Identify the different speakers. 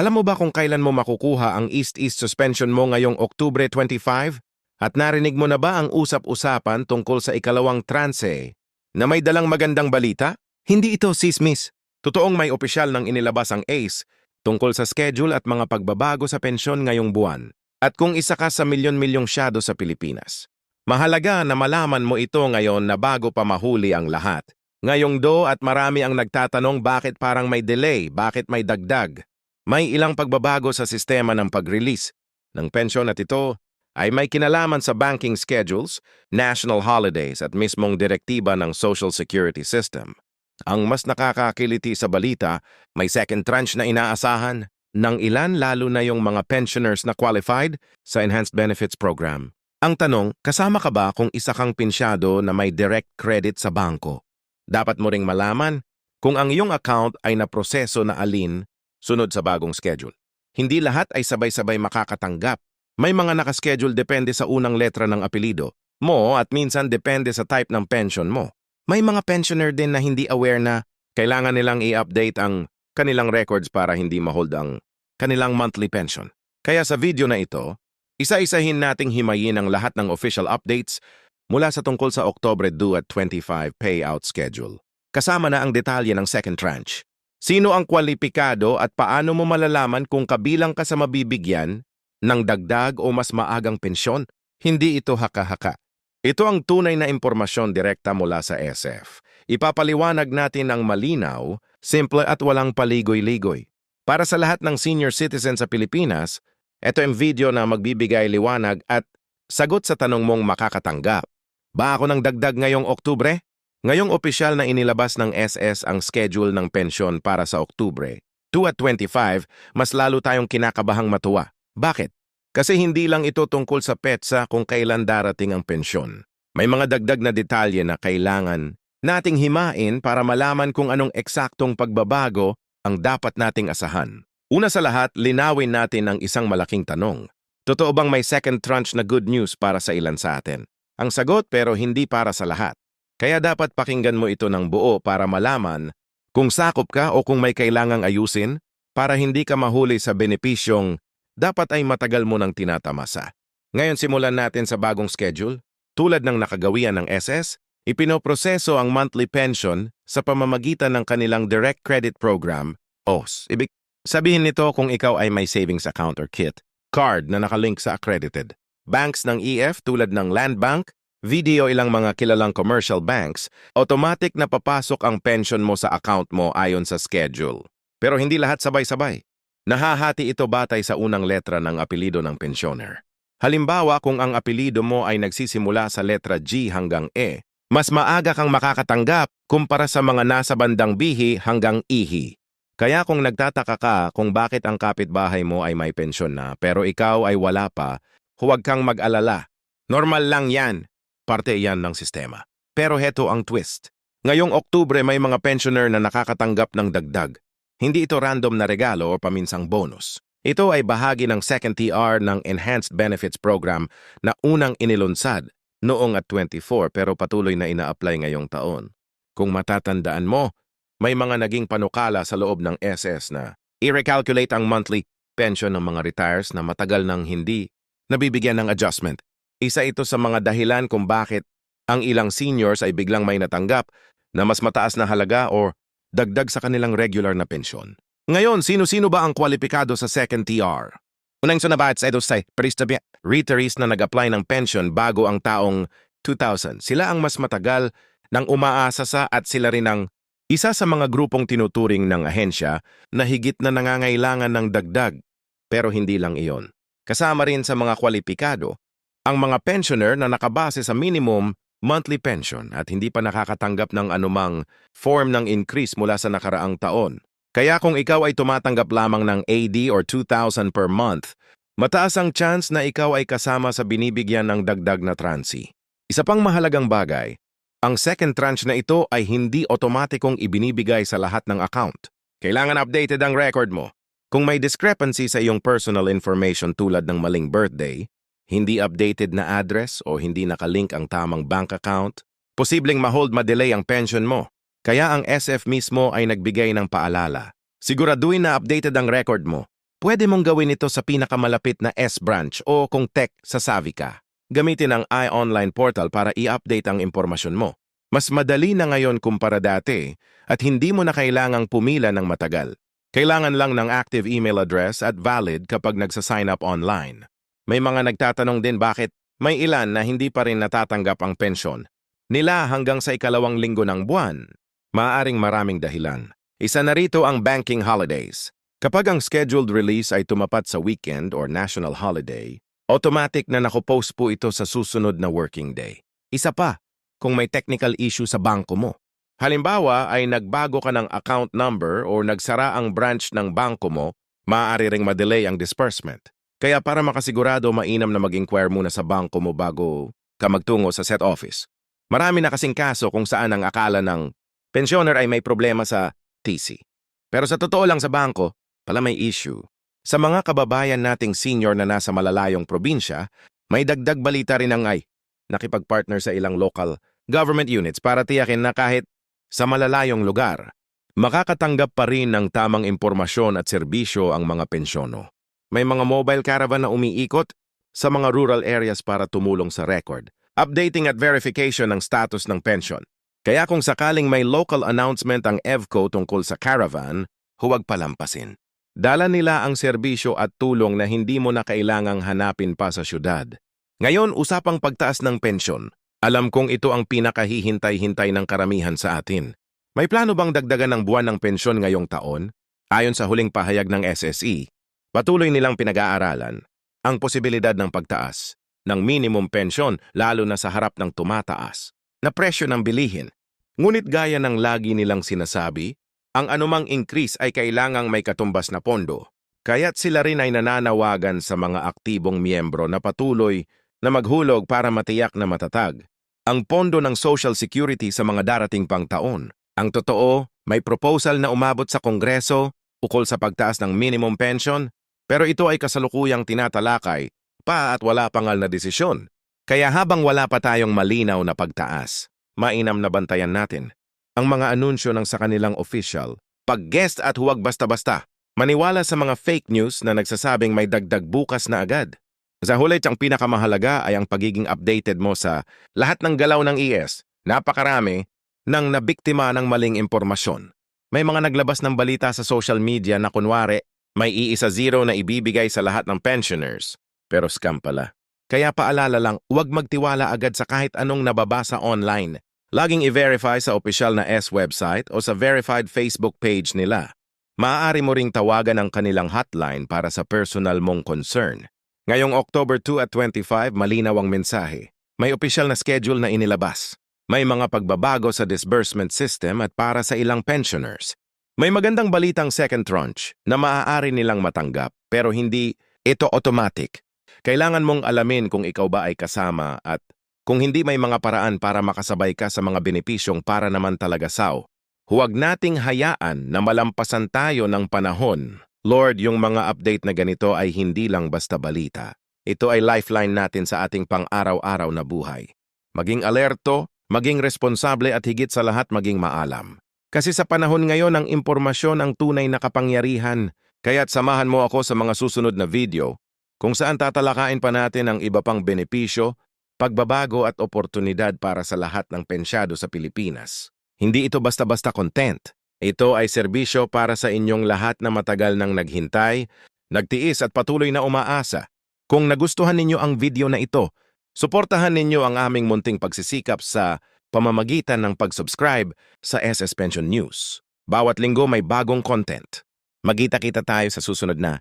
Speaker 1: Alam mo ba kung kailan mo makukuha ang East-East suspension mo ngayong Oktubre 25? At narinig mo na ba ang usap-usapan tungkol sa ikalawang transe na may dalang magandang balita? Hindi ito sismis. Totoong may opisyal ng inilabas ang ACE tungkol sa schedule at mga pagbabago sa pensyon ngayong buwan. At kung isa ka sa milyon-milyong syado sa Pilipinas. Mahalaga na malaman mo ito ngayon na bago pa mahuli ang lahat. Ngayong do at marami ang nagtatanong bakit parang may delay, bakit may dagdag. May ilang pagbabago sa sistema ng pag-release ng pensyon at ito ay may kinalaman sa banking schedules, national holidays at mismong direktiba ng Social Security System. Ang mas nakakakiliti sa balita, may second tranche na inaasahan ng ilan lalo na yung mga pensioners na qualified sa Enhanced Benefits Program. Ang tanong, kasama ka ba kung isa kang pinsyado na may direct credit sa bangko? Dapat mo ring malaman kung ang iyong account ay naproseso na alin sunod sa bagong schedule. Hindi lahat ay sabay-sabay makakatanggap. May mga nakaschedule depende sa unang letra ng apelido mo at minsan depende sa type ng pension mo. May mga pensioner din na hindi aware na kailangan nilang i-update ang kanilang records para hindi mahold ang kanilang monthly pension. Kaya sa video na ito, isa-isahin nating himayin ang lahat ng official updates mula sa tungkol sa Oktobre due at 25 payout schedule. Kasama na ang detalye ng second tranche. Sino ang kwalipikado at paano mo malalaman kung kabilang ka sa mabibigyan ng dagdag o mas maagang pensyon? Hindi ito haka-haka. Ito ang tunay na impormasyon direkta mula sa SF. Ipapaliwanag natin ang malinaw, simple at walang paligoy-ligoy. Para sa lahat ng senior citizen sa Pilipinas, ito ang video na magbibigay liwanag at sagot sa tanong mong makakatanggap. Ba ako ng dagdag ngayong Oktubre? Ngayong opisyal na inilabas ng SS ang schedule ng pensyon para sa Oktubre, 2 at 25, mas lalo tayong kinakabahang matuwa. Bakit? Kasi hindi lang ito tungkol sa petsa kung kailan darating ang pensyon. May mga dagdag na detalye na kailangan nating himain para malaman kung anong eksaktong pagbabago ang dapat nating asahan. Una sa lahat, linawin natin ang isang malaking tanong. Totoo bang may second tranche na good news para sa ilan sa atin? Ang sagot pero hindi para sa lahat. Kaya dapat pakinggan mo ito ng buo para malaman kung sakop ka o kung may kailangang ayusin para hindi ka mahuli sa benepisyong dapat ay matagal mo nang tinatamasa. Ngayon simulan natin sa bagong schedule. Tulad ng nakagawian ng SS, ipinoproseso ang monthly pension sa pamamagitan ng kanilang Direct Credit Program, OS. Ibig sabihin nito kung ikaw ay may savings account or KIT, card na nakalink sa accredited. Banks ng EF tulad ng Land Bank, video ilang mga kilalang commercial banks, automatic na papasok ang pension mo sa account mo ayon sa schedule. Pero hindi lahat sabay-sabay. Nahahati ito batay sa unang letra ng apelido ng pensioner. Halimbawa kung ang apelido mo ay nagsisimula sa letra G hanggang E, mas maaga kang makakatanggap kumpara sa mga nasa bandang bihi hanggang ihi. Kaya kung nagtataka ka kung bakit ang kapitbahay mo ay may pensyon na pero ikaw ay wala pa, huwag kang mag-alala. Normal lang yan. Parte yan ng sistema. Pero heto ang twist. Ngayong Oktubre may mga pensioner na nakakatanggap ng dagdag. Hindi ito random na regalo o paminsang bonus. Ito ay bahagi ng second TR ng Enhanced Benefits Program na unang inilunsad noong at 24 pero patuloy na ina-apply ngayong taon. Kung matatandaan mo, may mga naging panukala sa loob ng SS na i-recalculate ang monthly pension ng mga retires na matagal nang hindi nabibigyan ng adjustment. Isa ito sa mga dahilan kung bakit ang ilang seniors ay biglang may natanggap na mas mataas na halaga o dagdag sa kanilang regular na pensyon. Ngayon, sino-sino ba ang kwalipikado sa second TR? Unang sunabat sa say, Pristabi, retirees na nag-apply ng pension bago ang taong 2000. Sila ang mas matagal nang umaasa sa at sila rin ang isa sa mga grupong tinuturing ng ahensya na higit na nangangailangan ng dagdag. Pero hindi lang iyon. Kasama rin sa mga kwalipikado ang mga pensioner na nakabase sa minimum monthly pension at hindi pa nakakatanggap ng anumang form ng increase mula sa nakaraang taon. Kaya kung ikaw ay tumatanggap lamang ng AD or 2,000 per month, mataas ang chance na ikaw ay kasama sa binibigyan ng dagdag na transi. Isa pang mahalagang bagay, ang second tranche na ito ay hindi otomatikong ibinibigay sa lahat ng account. Kailangan updated ang record mo. Kung may discrepancy sa iyong personal information tulad ng maling birthday, hindi updated na address o hindi nakalink ang tamang bank account, posibleng mahold madelay ang pension mo. Kaya ang SF mismo ay nagbigay ng paalala. Siguraduhin na updated ang record mo. Pwede mong gawin ito sa pinakamalapit na S-branch o kung tech sa Savica. Gamitin ang iOnline portal para i-update ang impormasyon mo. Mas madali na ngayon kumpara dati at hindi mo na kailangang pumila ng matagal. Kailangan lang ng active email address at valid kapag nagsa-sign up online. May mga nagtatanong din bakit may ilan na hindi pa rin natatanggap ang pensyon. Nila hanggang sa ikalawang linggo ng buwan. Maaring maraming dahilan. Isa na rito ang banking holidays. Kapag ang scheduled release ay tumapat sa weekend or national holiday, automatic na nakopost po ito sa susunod na working day. Isa pa, kung may technical issue sa bangko mo. Halimbawa ay nagbago ka ng account number o nagsara ang branch ng bangko mo, maaari ring madelay ang disbursement. Kaya para makasigurado, mainam na mag-inquire muna sa bangko mo bago ka magtungo sa set office. Marami na kasing kaso kung saan ang akala ng pensioner ay may problema sa TC. Pero sa totoo lang sa bangko, pala may issue. Sa mga kababayan nating senior na nasa malalayong probinsya, may dagdag balita rin ang ay nakipag-partner sa ilang local government units para tiyakin na kahit sa malalayong lugar, makakatanggap pa rin ng tamang impormasyon at serbisyo ang mga pensyono. May mga mobile caravan na umiikot sa mga rural areas para tumulong sa record, updating at verification ng status ng pension. Kaya kung sakaling may local announcement ang EVCO tungkol sa caravan, huwag palampasin. Dala nila ang serbisyo at tulong na hindi mo na kailangang hanapin pa sa syudad. Ngayon, usapang pagtaas ng pensyon. Alam kong ito ang pinakahihintay-hintay ng karamihan sa atin. May plano bang dagdagan ng buwan ng pensyon ngayong taon? Ayon sa huling pahayag ng SSE, patuloy nilang pinag-aaralan ang posibilidad ng pagtaas ng minimum pensyon lalo na sa harap ng tumataas na presyo ng bilihin. Ngunit gaya ng lagi nilang sinasabi, ang anumang increase ay kailangang may katumbas na pondo. Kaya't sila rin ay nananawagan sa mga aktibong miyembro na patuloy na maghulog para matiyak na matatag ang pondo ng Social Security sa mga darating pang taon. Ang totoo, may proposal na umabot sa Kongreso ukol sa pagtaas ng minimum pension, pero ito ay kasalukuyang tinatalakay pa at wala pangal na desisyon. Kaya habang wala pa tayong malinaw na pagtaas, mainam na bantayan natin ang mga anunsyo ng sa kanilang official, pag-guest at huwag basta-basta. Maniwala sa mga fake news na nagsasabing may dagdag bukas na agad. Sa hulit, ang pinakamahalaga ay ang pagiging updated mo sa lahat ng galaw ng ES. Napakarami ng nabiktima ng maling impormasyon. May mga naglabas ng balita sa social media na kunwari may iisa zero na ibibigay sa lahat ng pensioners. Pero scam pala. Kaya paalala lang, huwag magtiwala agad sa kahit anong nababasa online. Laging i-verify sa opisyal na S website o sa verified Facebook page nila. Maaari mo ring tawagan ang kanilang hotline para sa personal mong concern. Ngayong October 2 at 25, malinaw ang mensahe. May opisyal na schedule na inilabas. May mga pagbabago sa disbursement system at para sa ilang pensioners. May magandang balitang second tranche na maaari nilang matanggap pero hindi ito automatic. Kailangan mong alamin kung ikaw ba ay kasama at kung hindi may mga paraan para makasabay ka sa mga benepisyong para naman talaga saw. Huwag nating hayaan na malampasan tayo ng panahon Lord, yung mga update na ganito ay hindi lang basta balita. Ito ay lifeline natin sa ating pang-araw-araw na buhay. Maging alerto, maging responsable at higit sa lahat maging maalam. Kasi sa panahon ngayon ang impormasyon ang tunay na kapangyarihan, kaya't samahan mo ako sa mga susunod na video kung saan tatalakain pa natin ang iba pang benepisyo, pagbabago at oportunidad para sa lahat ng pensyado sa Pilipinas. Hindi ito basta-basta content. Ito ay serbisyo para sa inyong lahat na matagal nang naghintay, nagtiis at patuloy na umaasa. Kung nagustuhan ninyo ang video na ito, suportahan ninyo ang aming munting pagsisikap sa pamamagitan ng pag-subscribe sa SS Pension News. Bawat linggo may bagong content. Magita-kita tayo sa susunod na